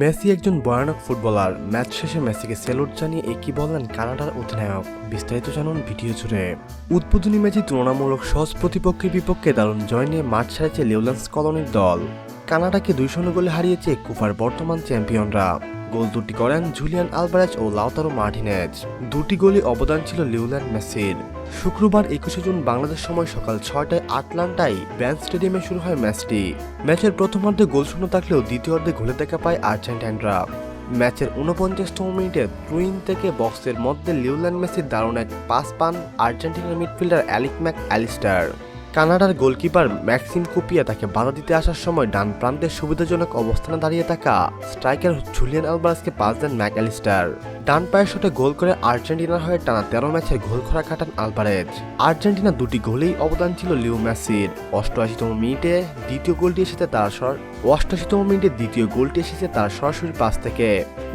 Messi একজন ভয়ানক footballer. Match শেষে মেসিকে সেলুট জানিয়ে একই বললেন কানাডার অধিনায়ক। বিস্তারিত জানুন ভিডিও জুড়ে। উদ্বোধনী ম্যাচে তুলনামূলক সহজ প্রতিপক্ষের বিপক্ষে দারুণ জয় নিয়ে মাঠ ছাড়েছে লিওল্যান্ডস কলোনির দল। কানাডাকে দুই শূন্য গোলে হারিয়েছে কুপার বর্তমান চ্যাম্পিয়নরা। গোল দুটি করেন জুলিয়ান আলভারেজ ও লাউতারো মার্টিনেজ। দুটি গোলে অবদান ছিল লিওল্যান্ড মেসির। শুক্রবার একুশে জুন বাংলাদেশ সময় সকাল ছয়টায় আটলান্টায় ব্যান্ড স্টেডিয়ামে শুরু হয় ম্যাচটি। ম্যাচের প্রথমার্ধে গোল শূন্য থাকলেও দ্বিতীয়ার্ধে ঘুরে দেখা পায় আর্জেন্টাইনরা। ম্যাচের উনপঞ্চাশতম মিনিটে ট্রুইন থেকে বক্সের মধ্যে লিওল্যান্ড মেসির দারুণ এক পাস পান আর্জেন্টিনার মিডফিল্ডার অ্যালিক ম্যাক অ্যালিস্টার। কানাডার গোলকিপার ম্যাক্সিম কুপিয়া তাকে বাধা দিতে আসার সময় ডান প্রান্তে সুবিধাজনক অবস্থানে দাঁড়িয়ে থাকা স্ট্রাইকার জুলিয়ান আলবারাসকে পাস দেন ম্যাক অ্যালিস্টার ডান পায়ের শটে গোল করে আর্জেন্টিনার হয়ে টানা তেরো ম্যাচের গোল খরা কাটান আলবারেজ। আর্জেন্টিনা দুটি গোলেই অবদান ছিল লিও মেসির। অষ্টআশিতম মিনিটে দ্বিতীয় গোলটি এসেছে তার সর অষ্টাশিতম মিনিটে দ্বিতীয় গোলটি এসেছে তার সরাসরি পাস থেকে।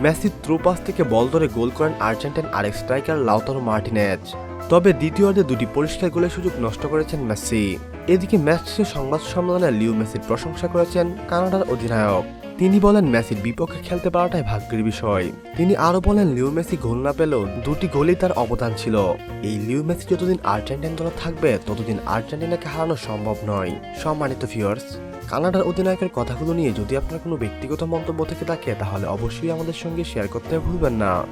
মেসির থ্রু পাস থেকে বল ধরে গোল করেন আর্জেন্টাইন আরেক স্ট্রাইকার লাউতারো মার্টিনেজ। তবে দ্বিতীয়ার্ধে দুটি পরিষ্কার গোলের সুযোগ নষ্ট করেছেন মেসি। এদিকে ম্যাচ শেষে সংবাদ সম্মেলনে লিও মেসির প্রশংসা করেছেন কানাডার অধিনায়ক। তিনি বলেন, মেসির বিপক্ষে খেলতে পারাটাই ভাগ্যের বিষয়। তিনি আরও বলেন, লিও মেসি গোল না পেলেও দুটি গোলই তার অবদান ছিল। এই লিও মেসি যতদিন আর্জেন্টাইন দলে থাকবে, ততদিন আর্জেন্টিনাকে হারানো সম্ভব নয়। সম্মানিত ভিউয়ার্স, কানাডার অধিনায়কের কথাগুলো নিয়ে যদি আপনার কোনো ব্যক্তিগত মন্তব্য থেকে থাকে, তাহলে অবশ্যই আমাদের সঙ্গে শেয়ার করতে ভুলবেন না।